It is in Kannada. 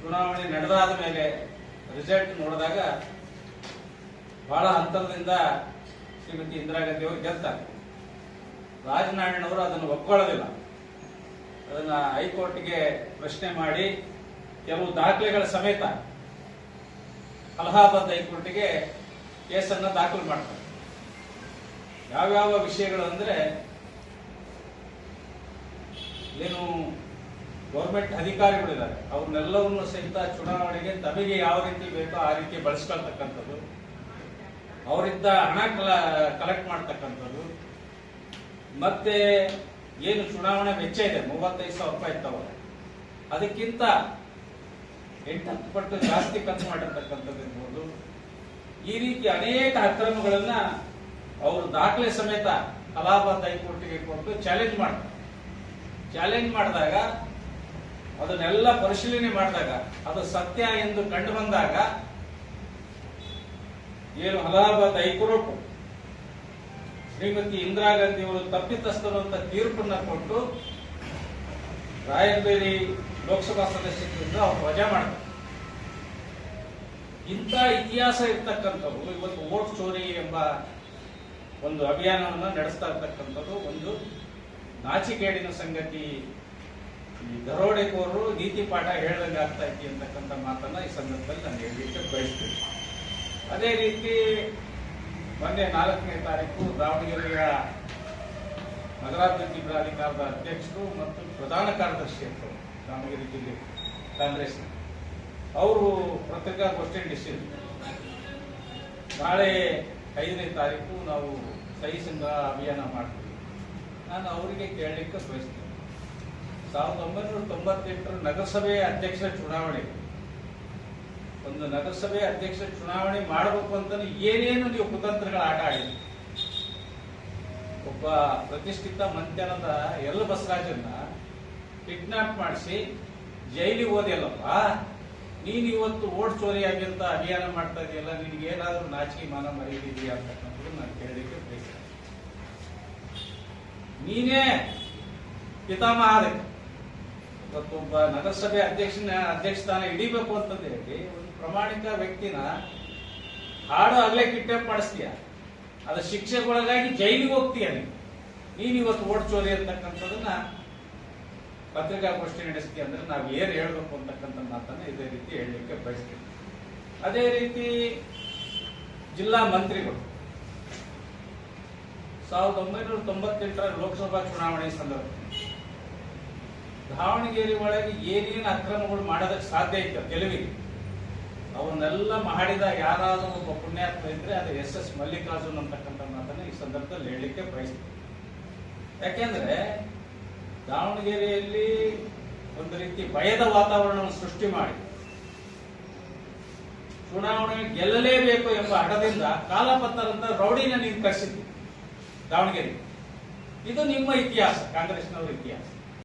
ಚುನಾವಣೆ ನಡೆದಾದ ಮೇಲೆ ರಿಸಲ್ಟ್ ನೋಡಿದಾಗ ಬಹಳ ಅಂತರದಿಂದ ಶ್ರೀಮತಿ ಇಂದಿರಾ ಗಾಂಧಿ ಅವರು ಗೆಲ್ತಾರೆ. ರಾಜನಾರಾಯಣವರು ಅದನ್ನು ಒಪ್ಕೊಳ್ಳೋದಿಲ್ಲ. ಅದನ್ನು ಹೈಕೋರ್ಟ್ಗೆ ಪ್ರಶ್ನೆ ಮಾಡಿ ಕೆಲವು ದಾಖಲೆಗಳ ಸಮೇತ ಅಲಹಾಬಾದ್ ಹೈಕೋರ್ಟ್ಗೆ ಕೇಸನ್ನು ದಾಖಲು ಮಾಡ್ತಾರೆ. ಯಾವ್ಯಾವ ವಿಷಯಗಳು ಅಂದರೆ ಏನು ಗೌರ್ಮೆಂಟ್ ಅಧಿಕಾರಿಗಳಿದ್ದಾರೆ. ಅವ್ರನ್ನೆಲ್ಲವನ್ನು ಸಹಿತ ಚುನಾವಣೆಗೆ ತಮಗೆ ಯಾವ ರೀತಿ ಬೇಕೋ ಆ ರೀತಿ ಬಳಸ್ಕೊಳ್ತಕ್ಕಂಥದ್ದು. ಅವರಿಂದ ಹಣ ಕಲೆಕ್ಟ್ ಮಾಡ್ತಕ್ಕಂಥದ್ದು. ಮತ್ತೆ ಏನು ಚುನಾವಣೆ ವೆಚ್ಚ ಇದೆ, ಮೂವತ್ತೈದು ಸಾವಿರ ರೂಪಾಯಿ ಇರ್ತಾವ ಅದಕ್ಕಿಂತ ಎಂಟತ್ತು ಪಟ್ಟು ಜಾಸ್ತಿ ಖರ್ಚು ಮಾಡಿರ್ತಕ್ಕಂಥದ್ದು ಇರ್ಬೋದು ಈ ರೀತಿ ಅನೇಕ ಅಕ್ರಮಗಳನ್ನ ಅವರು ದಾಖಲೆ ಸಮೇತ ಅಲಹಾಬಾದ್ ಹೈಕೋರ್ಟ್ಗೆ ಕೊಟ್ಟು ಚಾಲೆಂಜ್ ಮಾಡ್ತಾರೆ. ಚಾಲೆಂಜ್ ಮಾಡಿದಾಗ ಅದನ್ನೆಲ್ಲ ಪರಿಶೀಲನೆ ಮಾಡಿದಾಗ, ಅದು ಸತ್ಯ ಎಂದು ಕಂಡು ಬಂದಾಗ, ಏನು ಅಲಹಾಬಾದ್ ಹೈಕೋರ್ಟ್ ಶ್ರೀಮತಿ ಇಂದಿರಾ ಗಾಂಧಿ ಅವರು ತಪ್ಪಿತಸ್ಥರು ಅಂತ ತೀರ್ಪನ್ನ ಕೊಟ್ಟು ರಾಯಬೇರಿ ಲೋಕಸಭಾ ಸದಸ್ಯರಿಂದ ಅವ್ರು ವಜಾ ಮಾಡ್ತಾರೆ. ಇಂಥ ಇತಿಹಾಸ ಇರ್ತಕ್ಕಂಥವ್ರು, ಇವತ್ತು ವೋಟ್ ಚೋರಿ ಎಂಬ ಒಂದು ಅಭಿಯಾನವನ್ನು ನಡೆಸ್ತಾ ಇರ್ತಕ್ಕಂಥದ್ದು ಒಂದು ನಾಚಿಕೇಡಿನ ಸಂಗತಿ ದರೋಡೆಕೋರರು ನೀತಿ ಪಾಠ ಹೇಳ್ದಂಗೆ ಆಗ್ತಾ ಅಂತಕ್ಕಂಥ ಮಾತನ್ನ ಈ ಸಂದರ್ಭದಲ್ಲಿ ನಾನು ಹೇಳಲಿಕ್ಕೆ ಬಯಸ್ತೀನಿ. ಅದೇ ರೀತಿ ಮೊನ್ನೆ ನಾಲ್ಕನೇ ತಾರೀಕು ದಾವಣಗೆರೆಯ ನಗರಾಭಿವೃದ್ಧಿ ಪ್ರಾಧಿಕಾರದ ಅಧ್ಯಕ್ಷರು ಮತ್ತು ಪ್ರಧಾನ ಕಾರ್ಯದರ್ಶಿ ಅಂತ ದಾವಣಗೆರೆ ಜಿಲ್ಲೆ ಕಾಂಗ್ರೆಸ್. ಅವರು ಪತ್ರಿಕಾಗೋಷ್ಠಿ ನಡೆಸಿದ್ರು. ನಾಳೆ ಐದನೇ ತಾರೀಕು ನಾವು ಸಹಿ ಸಂಘ ಅಭಿಯಾನ ಮಾಡ್ತೀವಿ. ನಾನು ಅವರಿಗೆ ಕೇಳಲಿಕ್ಕೆ ಬಯಸ್ತೇನೆ. ಸಾವಿರದ ಒಂಬೈನೂರ ತೊಂಬತ್ತೆಂಟರ ನಗರಸಭೆ ಅಧ್ಯಕ್ಷ ಚುನಾವಣೆ. ಒಂದು ನಗರಸಭೆ ಅಧ್ಯಕ್ಷ ಚುನಾವಣೆ ಮಾಡಬೇಕು ಅಂತ ಏನೇನು ನೀವು ಕುತಂತ್ರಗಳ ಆಟ ಆಡಿದ್ರಿ? ಒಬ್ಬ ಪ್ರತಿಷ್ಠಿತ ಮಂತ್ಯನದ ಎಲ್ ಬಸವರಾಜನ್ನ ಕಿಡ್ನಾಪ್ ಮಾಡಿಸಿ ಜೈಲಿಗೆ ಓದಿಯಲ್ಲಪ್ಪ ನೀನು ಇವತ್ತು ಓಟ್ ಚೋರಿ ಆಗಿಂತ ಅಭಿಯಾನ ಮಾಡ್ತಾ ಇದೆಯಲ್ಲ, ನಿನಗೆ ಏನಾದರೂ ನಾಚಿಕೆ ಮಾನ ಮರೆಯಿದೆಯಾ ಅಂತಕ್ಕಂಥದ್ದು ನಾನು ಕೇಳಲಿಕ್ಕೆ ಬಯಸ್ತೇನೆ. ನೀನೇ ಪಿತಾಮಹ ಇವತ್ತೊಬ್ಬ ನಗರಸಭೆ ಅಧ್ಯಕ್ಷನ ಅಧ್ಯಕ್ಷ ಸ್ಥಾನ ಹಿಡಿಬೇಕು ಅಂತಂದ ಹೇಳಿ ಒಂದು ಪ್ರಾಮಾಣಿಕ ವ್ಯಕ್ತಿನ ಹಾಡು ಅಲ್ಲೇ ಕಿಡ್ನಾಪ್ ಮಾಡಿಸ್ತೀಯ ಅದ ಶಿಕ್ಷೆಗೊಳಗಾಗಿ ಜೈಲಿಗೆ ಹೋಗ್ತೀಯ ನೀನು. ನೀನು ಇವತ್ತು ಓಟ್ ಚೋರಿ ಅಂತಕ್ಕಂಥದನ್ನ ಪತ್ರಿಕಾಗೋಷ್ಠಿ ನಡೆಸ್ತೀಯ ಅಂದ್ರೆ ನಾವು ಏನ್ ಹೇಳ್ಬೇಕು ಅಂತಕ್ಕಂಥ ಮಾತನ್ನ ಇದೇ ರೀತಿ ಹೇಳಲಿಕ್ಕೆ ಬಯಸ್ತೀವಿ ಅದೇ ರೀತಿ ಜಿಲ್ಲಾ ಮಂತ್ರಿಗಳು. ಸಾವಿರದ ಒಂಬೈನೂರ ತೊಂಬತ್ತೆಂಟರ ಲೋಕಸಭಾ ಚುನಾವಣೆ ಸಂದರ್ಭ ದಾವಣಗೆರೆ ಒಳಗೆ ಏನೇನು ಅಕ್ರಮಗಳು ಮಾಡೋದಕ್ಕೆ ಸಾಧ್ಯ ಇತ್ತು ಗೆಲುವಿಗೆ ಅವನ್ನೆಲ್ಲ ಮಾಡಿದ ಯಾರಾದರೂ ಒಬ್ಬ ಪುಣ್ಯಾತ್ಮ ಇದ್ರೆ ಅದು ಎಸ್ ಎಸ್ ಮಲ್ಲಿಕಾರ್ಜುನ್ ಅಂತಕ್ಕಂಥ ಮಾತನ್ನ ಈ ಸಂದರ್ಭದಲ್ಲಿ ಹೇಳಲಿಕ್ಕೆ ಬಯಸ್ತೀನಿ. ಯಾಕೆಂದ್ರೆ ದಾವಣಗೆರೆಯಲ್ಲಿ ಒಂದು ರೀತಿ ಭಯದ ವಾತಾವರಣವನ್ನು ಸೃಷ್ಟಿ ಮಾಡಿ, ಚುನಾವಣೆ ಗೆಲ್ಲಲೇಬೇಕು ಎಂಬ ಹಠದಿಂದ ಕಾಲಪತ್ತರಂತ ರೌಡಿನ ನೀವು ಕರೆಸಿದ್ವಿ ದಾವಣಗೆರೆ ಇದು ನಿಮ್ಮ ಇತಿಹಾಸ, ಕಾಂಗ್ರೆಸ್ನವರ ಇತಿಹಾಸ.